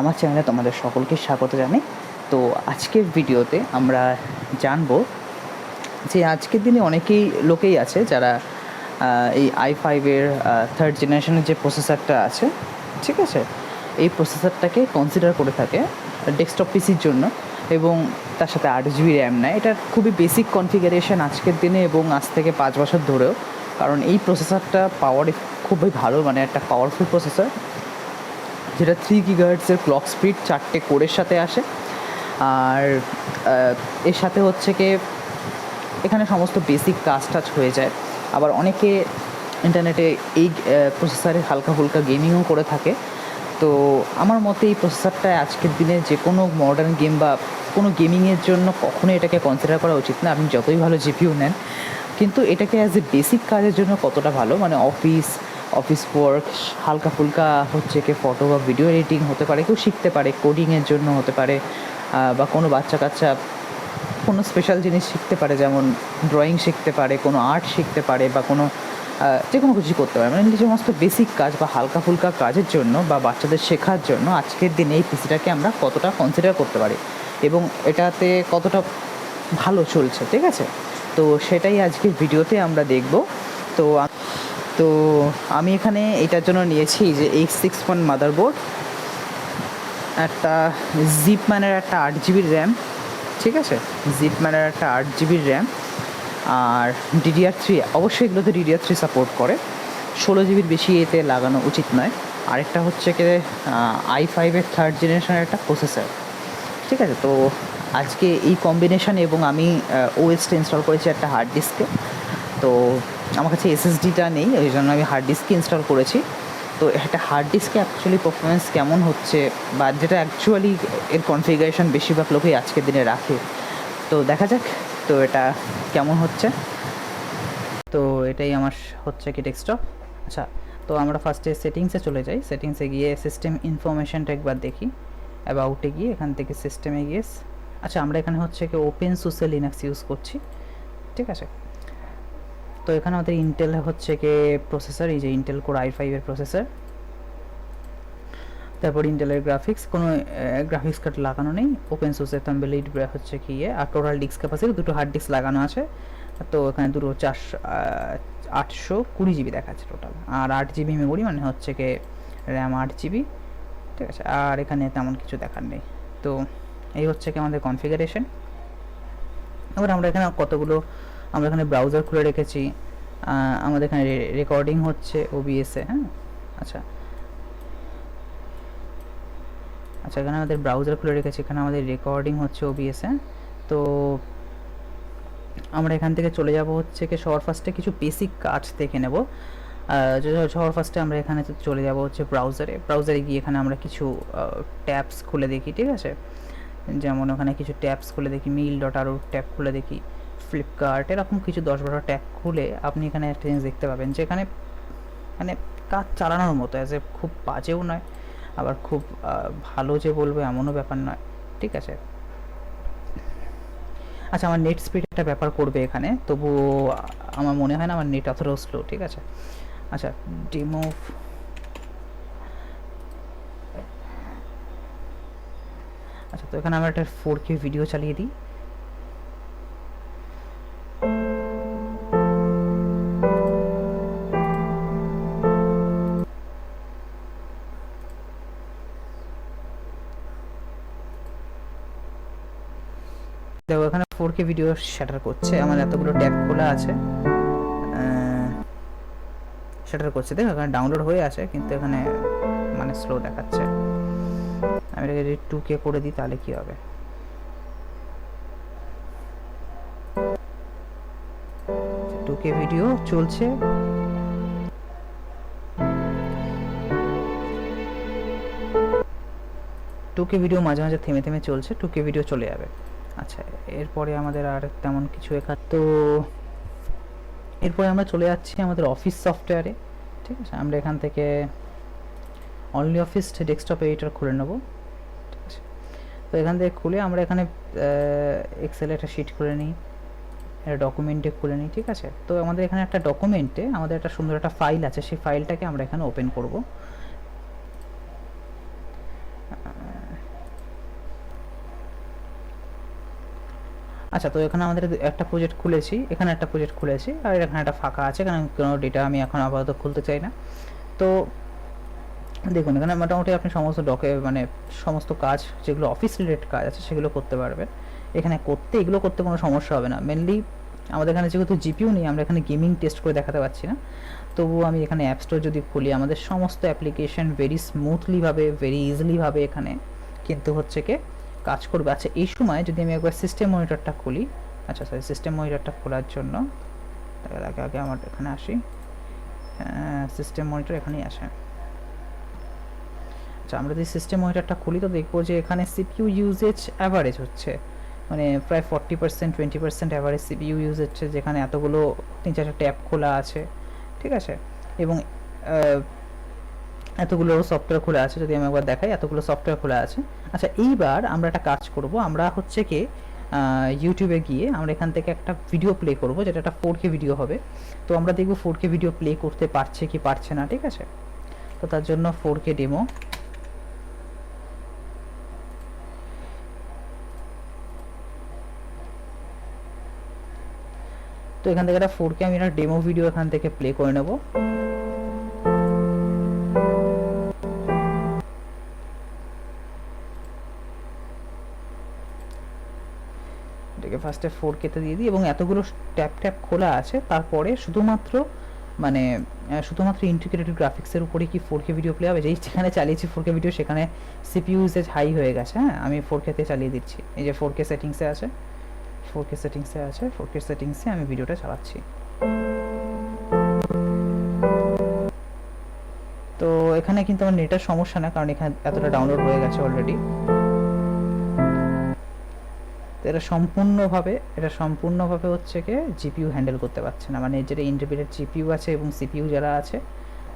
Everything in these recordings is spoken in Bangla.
আমার চ্যানেলে তোমাদের সকলকে স্বাগত জানাই। তো আজকের ভিডিওতে আমরা জানব যে আজকের দিনে অনেকেই লোকেই আছে যারা এই আই ফাইভের থার্ড জেনারেশনের যে প্রসেসরটা আছে, ঠিক আছে? এই প্রসেসরটাকে কনসিডার করে থাকে ডেস্কটপ পিসির জন্য এবং তার সাথে আট জিবি র্যাম নেয়। এটা খুবই বেসিক কনফিগারেশন আজকের দিনে এবং আজ থেকে পাঁচ বছর ধরেও। কারণ এই প্রসেসরটা পাওয়ার খুবই ভালো মানে একটা পাওয়ারফুল প্রসেসর যেটা থ্রি গিগাহার্টসের ক্লক স্পিড চারটে কোরের সাথে আসে। আর এর সাথে হচ্ছে কি, এখানে সমস্ত বেসিক কাজ টাজ হয়ে যায়। আবার অনেকে ইন্টারনেটে এই প্রসেসারে হালকা ফুলকা গেমিংও করে থাকে। তো আমার মতে এই প্রসেসরটা আজকের দিনে যে কোনো মডার্ন গেম বা কোনো গেমিংয়ের জন্য কখনোই এটাকে কনসিডার করা উচিত না। আপনি যতই ভালো জিপিউ নেন, কিন্তু এটাকে অ্যাজ এ বেসিক কাজের জন্য কতটা ভালো? মানে অফিস অফিস ওয়ার্ক হালকা ফুলকা হচ্ছে কি ফটো বা ভিডিও এডিটিং হতে পারে, কেউ শিখতে পারে কোডিংয়ের জন্য হতে পারে বা কোনো বাচ্চা কাচ্চা কোনো স্পেশাল জিনিস শিখতে পারে, যেমন ড্রয়িং শিখতে পারে, কোনো আর্ট শিখতে পারে, বা কোনো যে কোনো কিছু করতে পারে। মানে সমস্ত বেসিক কাজ বা হালকা ফুলকা কাজের জন্য বা বাচ্চাদের শেখার জন্য আজকের দিনে এই পিসিটাকে আমরা কতটা কনসিডার করতে পারি এবং এটাতে কতটা ভালো চলছে, ঠিক আছে? তো সেটাই আজকের ভিডিওতে আমরা দেখব। তো তো আমি এখানে এটার জন্য নিয়েছি যে এইট সিক্স ওয়ান মাদারবোর্ড একটা জিপ ম্যানের একটা আট জিবির র্যাম, ঠিক আছে? জিপ ম্যানের একটা আট জিবির র্যাম আর ডিডিআর থ্রি অবশ্যই এগুলোতে ডিডিআর থ্রি সাপোর্ট করে। ষোলো জিবির বেশি এতে লাগানো উচিত নয়। আরেকটা হচ্ছে কি আই ফাইভের থার্ড জেনারেশনের একটা প্রসেসর ঠিক আছে? তো আজকে এই কম্বিনেশন এবং আমি ওএসটা ইনস্টল করেছি একটা হার্ড ডিস্কে তো আমার কাছে এসএসডিটা নেই ওই জন্য আমি হার্ড ডিস্ক ইনস্টল করেছি। তো একটা হার্ড ডিস্কে অ্যাকচুয়ালি পারফরমেন্স কেমন হচ্ছে বা যেটা অ্যাকচুয়ালি এর কনফিগারেশন বেশিরভাগ লোকই আজকের দিনে রাখে। তো দেখা যাক, তো এটা কেমন হচ্ছে? তো এটাই আমার হচ্ছে কি ডেস্কটপ আচ্ছা তো আমরা ফার্স্টে সেটিংসে চলে যাই। সেটিংসে গিয়ে সিস্টেম ইনফরমেশনটা একবার দেখি। অ্যাবাউটে গিয়ে এখান থেকে সিস্টেমে গিয়ে আচ্ছা আমরা এখানে হচ্ছে কি ওপেন সোশ্যাল লিনাক্স ইউজ করছি। ঠিক আছে? তো এখানে আমাদের ইন্টেল হচ্ছে কি প্রসেসর এই যে ইন্টেল কোর আই ফাইভের প্রসেসর তারপর ইন্টেলের গ্রাফিক্স কোনো গ্রাফিক্স কার্ড লাগানো নেই। ওপেন সোর্সের থাম্বেলিড হচ্ছে কি ইয়ে আর টোটাল ডিস্ক ক্যাপাসিটি দুটো হার্ড ডিস্ক লাগানো আছে। তো এখানে দুটো চারশো আটশো কুড়ি জিবি দেখাচ্ছে টোটাল আর আট জিবি মেমোরি মানে হচ্ছে কি র্যাম আট জিবি ঠিক আছে, আর এখানে তেমন কিছু দেখার নেই। তো এই হচ্ছে কি আমাদের কনফিগারেশন এবার আমরা এখানে কতগুলো আমরা এখানে ব্রাউজার খুলে রেখেছি। আমাদের এখানে রেকর্ডিং হচ্ছে ওবিএসে হ্যাঁ? আচ্ছা। আচ্ছা এখানে আমাদের ব্রাউজার খুলে রেখেছি। এখানে আমাদের রেকর্ডিং হচ্ছে ওবিএসে তো আমরা এখান থেকে চলে যাব হচ্ছে কি সবার ফার্স্টে কিছু বেসিক কাজ দেখে নেব। সবার ফার্স্টে আমরা এখানে চলে যাব হচ্ছে ব্রাউজারে ব্রাউজারে গিয়ে এখানে আমরা কিছু ট্যাবস খুলে দেখি, ঠিক আছে? যেমন ওখানে কিছু ট্যাবস খুলে দেখি মিল ডট আরও ট্যাব খুলে দেখি। ফ্লিপকার্ট এরকম কিছু দশ বারো ট্যাব খুলে আপনি এখানে একটা জিনিস দেখতে পাবেন, যেখানে মানে কাজ চালানোর মতো অ্যাজ এ খুব বাজেও নয়, আবার খুব ভালো যে বলব এমনও ব্যাপার নয়, ঠিক আছে? আচ্ছা আমার নেট স্পিড একটা ব্যাপার করবে এখানে, তবু আমার মনে হয় না আমার নেট অতটাও স্লো ঠিক আছে? আচ্ছা ডেমো আচ্ছা তো এখানে আমরা একটা ফোর কে ভিডিও চালিয়ে দিই। কে ভিডিও শ্যাটার করছে। আমার এতগুলো ট্যাব খোলা আছে। শ্যাটার করছে। দেখো, এখানে ডাউনলোড হয়ে আছে, কিন্তু এখানে মানে স্লো দেখাচ্ছে। আমি এটাকে যদি টু কে করে দিই, তাহলে কি হবে? টু কে ভিডিও চলছে। টু কে ভিডিও মাঝে মাঝে থেমে থেমে চলছে। টু কে ভিডিও চলে যাবে। আচ্ছা এরপরে আমাদের আর তেমন কিছু এখান তো এরপরে আমরা চলে যাচ্ছি আমাদের অফিস সফটওয়্যারে ঠিক আছে? আমরা এখান থেকে অনলি অফিস ডেস্কটপ এডিটর খুলে নেব, ঠিক আছে? তো এখান থেকে খুলে আমরা এখানে এক্সেলে একটা শিট খুলে নিই, একটা ডকুমেন্টে খুলে নিই, ঠিক আছে? তো আমাদের এখানে একটা ডকুমেন্টে আমাদের একটা সুন্দর একটা ফাইল আছে, সেই ফাইলটাকে আমরা এখানে ওপেন করব। আচ্ছা তো এখানে আমাদের একটা প্রজেক্ট খুলেছি, এখানে একটা প্রজেক্ট খুলেছি, আর এখানে একটা ফাঁকা আছে এখানে কোনো ডেটা আমি এখন আপাতত খুলতে চাই না। তো দেখুন, এখানে মোটামুটি আপনি সমস্ত ডকে মানে সমস্ত কাজ, যেগুলো অফিস রিলেটেড কাজ আছে, সেগুলো করতে পারবেন। এখানে করতে, এগুলো করতে কোনো সমস্যা হবে না। মেনলি আমাদের এখানে যেহেতু জিপিও নেই, আমরা এখানে গেমিং টেস্ট করে দেখাতে পারছি না। তবুও আমি এখানে অ্যাপ স্টোর যদি খুলি, আমাদের সমস্ত অ্যাপ্লিকেশন ভেরি স্মুথলিভাবে ভেরি ইজিলিভাবে এখানে কিন্তু হচ্ছে কি কাজ করবে। আচ্ছা এই সময় যদি আমি একবার সিস্টেম মনিটরটা খুলি আচ্ছা সরি সিস্টেম মনিটরটা খোলার জন্য তার আগে আগে আমার এখানে আসি। সিস্টেম মনিটর এখানেই আসে। আচ্ছা আমরা যদি সিস্টেম মনিটরটা খুলি, তো দেখব যে এখানে সিপিইউ ইউজেজ অ্যাভারেজ হচ্ছে। মানে প্রায় forty percent twenty percent average CPU use হচ্ছে যেখানে এতগুলো তিন চারটা ট্যাব খোলা আছে। ঠিক আছে? এবং এতগুলো সফটওয়্যার খোলা আছে, যদি আমি একবার দেখাই, এতগুলো সফটওয়্যার খোলা আছে। আচ্ছা এইবার আমরা একটা কাজ করব। আমরা হচ্ছে কি ইউটিউবে গিয়ে আমরা এখান থেকে একটা ভিডিও প্লে করব, যেটা একটা ফোর কে ভিডিও হবে। তো আমরা দেখব ফোর কে ভিডিও প্লে করতে পারছে কি পারছে না, ঠিক আছে? তো তার জন্য ফোর কে ডেমো তো এখান থেকে একটা ফোর কে আমি একটা ডেমো ভিডিও এখান থেকে প্লে করে নেব। ফার্স্টে ফোর কেতে দিয়ে দিই এবং এতগুলো ট্যাপ ট্যাপ খোলা আছে। তারপরে শুধুমাত্র মানে শুধুমাত্র ইন্টিগ্রেটেড গ্রাফিক্সের উপরে কি ফোর কে ভিডিও প্লে হবে? যেই যেখানে চালিয়েছি ফোর কে ভিডিও সেখানে সিপিইউ ইউজেজ হাই হয়ে গেছে হ্যাঁ? আমি ফোর কেতে চালিয়ে দিচ্ছি। এই যে ফোর কে সেটিংসে আছে ফোর কে সেটিংসে আছে ফোর কে সেটিংসে আমি ভিডিওটা চালাচ্ছি। তো এখানে কিন্তু আমার নেটের সমস্যা না কারণ এখানে এতটা ডাউনলোড হয়ে গেছে অলরেডি তো এটা সম্পূর্ণভাবে এটা সম্পূর্ণভাবে হচ্ছে কি জিপিইউ হ্যান্ডেল করতে পারছে না। মানে যেটা ইন্টারমিডিয়েট জিপিইউ আছে এবং সিপিইউ যারা আছে,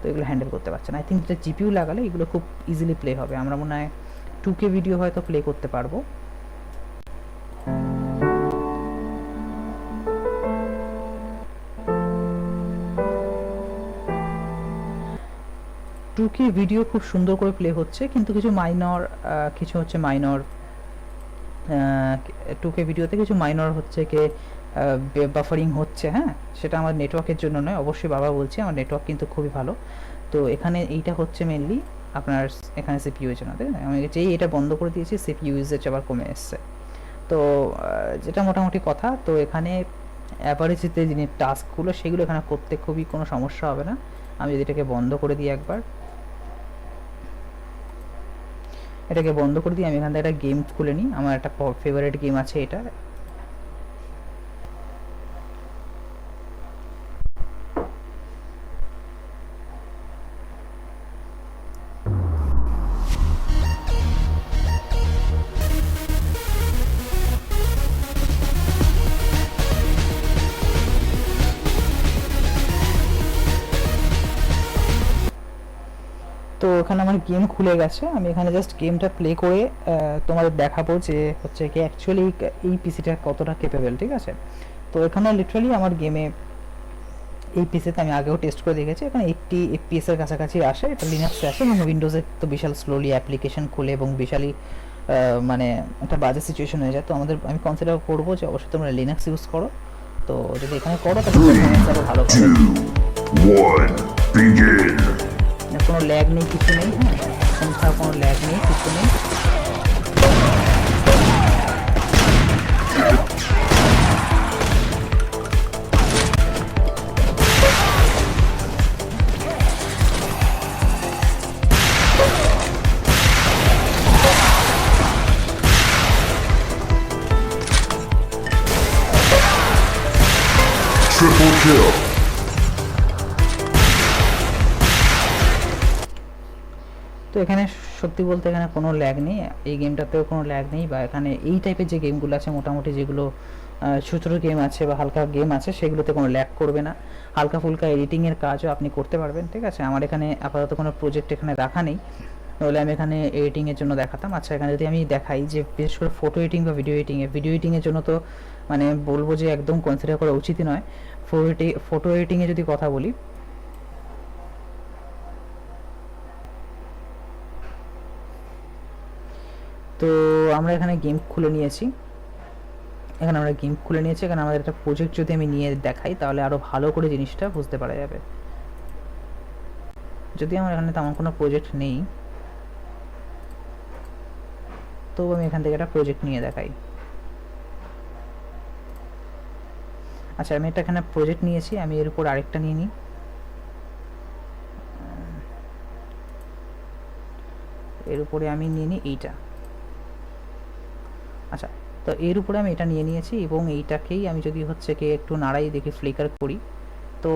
তো এগুলো হ্যান্ডেল করতে পারছে না। আই থিঙ্ক যেটা জিপিইউ লাগালে এগুলো খুব ইজিলি প্লে হবে। আমরা মনে হয় টু কে ভিডিও হয়তো প্লে করতে পারব। টু কে ভিডিও খুব সুন্দর করে প্লে হচ্ছে, কিন্তু কিছু মাইনর কিছু হচ্ছে মাইনর টু কে ভিডিওতে কিছু মাইনর হচ্ছে কে বাফারিং হচ্ছে হ্যাঁ? সেটা আমার নেটওয়ার্কের জন্য নয়, অবশ্যই বাবা বলছে, আমার নেটওয়ার্ক কিন্তু খুবই ভালো। তো এখানে এইটা হচ্ছে মেনলি আপনার এখানে সিপিইউ এর জন্য? আমি যেই এটা বন্ধ করে দিয়েছি সিপিইউ ইউজেজ আবার কমে এসছে। তো যেটা মোটামুটি কথা, তো এখানে অ্যাভারেজেতে যিনি টাস্কগুলো সেগুলো এখানে করতে খুবই কোনো সমস্যা হবে না। আমি যদি এটাকে বন্ধ করে দিই একবার এটাকে বন্ধ করে দিই, আমি এখান থেকে একটা গেম খুলে নিই। আমার একটা ফেভারিট গেম আছে এটা। তো এখানে আমার গেম খুলে গেছে। আমি এখানে জাস্ট গেমটা প্লে করে তোমাদের দেখাবো যে হচ্ছে কি অ্যাকচুয়ালি এই পিসিটা কতটা কেপেবল ঠিক আছে? তো এখানে লিটারালি আমার গেমে এই পিসিতে আমি আগেও টেস্ট করে দেখেছি। এখানে এইটটি এফপিএস এর কাছাকাছি আসে এটা লিনাক্সে আসে এবং উইন্ডোজে তো বিশাল স্লোলি অ্যাপ্লিকেশন খুলে এবং বিশালই মানে একটা বাজে সিচুয়েশন হয়ে যায়। তো আমাদের আমি কনসিডার করব যে অবশ্যই তোমরা লিনাক্স ইউজ করো। তো যদি এখানে করো তাহলে ভালো পাবে. কোনো ল্যাগ নেই কিছু নেই হ্যাঁ কোথাও কোনো ল্যাগ নেই কিছু নেই Triple kill. এখানে সত্যি বলতে এখানে কোনো ল্যাগ নেই। এই গেমটাতেও কোনো ল্যাগ নেই বা এখানে এই টাইপের যে গেমগুলো আছে, মোটামুটি যেগুলো ছোটো গেম আছে বা হালকা গেম আছে, সেগুলোতে কোনো ল্যাগ করবে না। হালকা ফুলকা এডিটিংয়ের কাজও আপনি করতে পারবেন, ঠিক আছে? আমার এখানে আপাতত কোনো প্রজেক্ট এখানে রাখা নেই। তাহলে আমি এখানে এডিটিংয়ের জন্য দেখাতাম। আচ্ছা এখানে যদি আমি দেখাই যে বিশেষ করে ফটো এডিটিং বা ভিডিও এডিটিংয়ে ভিডিও এডিটিংয়ের জন্য তো মানে বলব যে একদম কনসিডার করা উচিতই নয়। ফটো ফটো এডিটিংয়ে যদি কথা বলি তো আমরা এখানে গেম খুলে নিয়েছি। এখানে আমরা গেম খুলে নিয়েছি। এখানে আমাদের একটা প্রজেক্ট যদি আমি নিয়ে দেখাই, তাহলে আরও ভালো করে জিনিসটা বুঝতে পারা যাবে। যদি আমার এখানে তেমন কোনো প্রজেক্ট নেই তো আমি এখান থেকে একটা প্রজেক্ট নিয়ে দেখাই। আচ্ছা আমি একটা এখানে প্রজেক্ট নিয়েছি, আমি এর উপর আরেকটা নিয়ে নিই। এর উপরে আমি নিয়ে নিই এইটা। আচ্ছা তো এর উপরে আমি এটা নিয়ে নিয়েছি এবং এইটাকেই আমি যদি হচ্ছে কি একটু নাড়াই দেখি ফ্লিকার করি, তো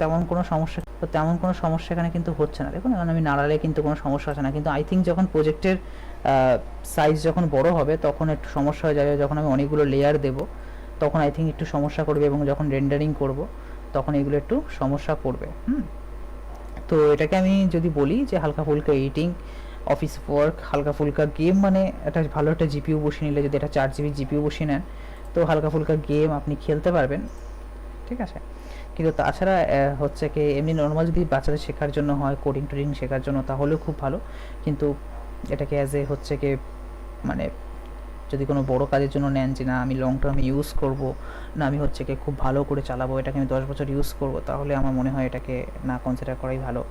তেমন কোনো সমস্যা, তো তেমন কোনো সমস্যা এখানে কিন্তু হচ্ছে না। দেখুন, এখন আমি নাড়ালে কিন্তু কোনো সমস্যা হচ্ছে না। কিন্তু আই থিঙ্ক যখন প্রজেক্টের সাইজ যখন বড় হবে, তখন একটু সমস্যা হয়ে যাবে। যখন আমি অনেকগুলো লেয়ার দেব, তখন আই থিঙ্ক একটু সমস্যা করবে এবং যখন রেন্ডারিং করব, তখন এগুলো একটু সমস্যা করবে হুম? তো এটাকে আমি যদি বলি যে হালকা ফুলকা এডিটিং অফিস ওয়ার্ক হালকা ফুলকা গেম মানে একটা ভালো একটা জিপিউ বসিয়ে নিলে যদি এটা চার জিবি জিপিউ বসিয়ে নেন, তো হালকা ফুলকা গেম আপনি খেলতে পারবেন। ঠিক আছে? কিন্তু তাছাড়া হচ্ছে কি, এমনি নর্মাল যদি বাচ্চাদের শেখার জন্য হয় কোডিং টোডিং শেখার জন্য, তাহলেও খুব ভালো। কিন্তু এটাকে অ্যাজ এ হচ্ছে কি মানে যদি কোনো বড় কাজের জন্য নেন যে না, আমি লং টার্ম ইউজ করব, না, আমি হচ্ছে কি খুব ভালো করে চালাবো, এটাকে আমি দশ বছর ইউজ করব, তাহলে আমার মনে হয় এটাকে না কনসিডার করাই ভালো।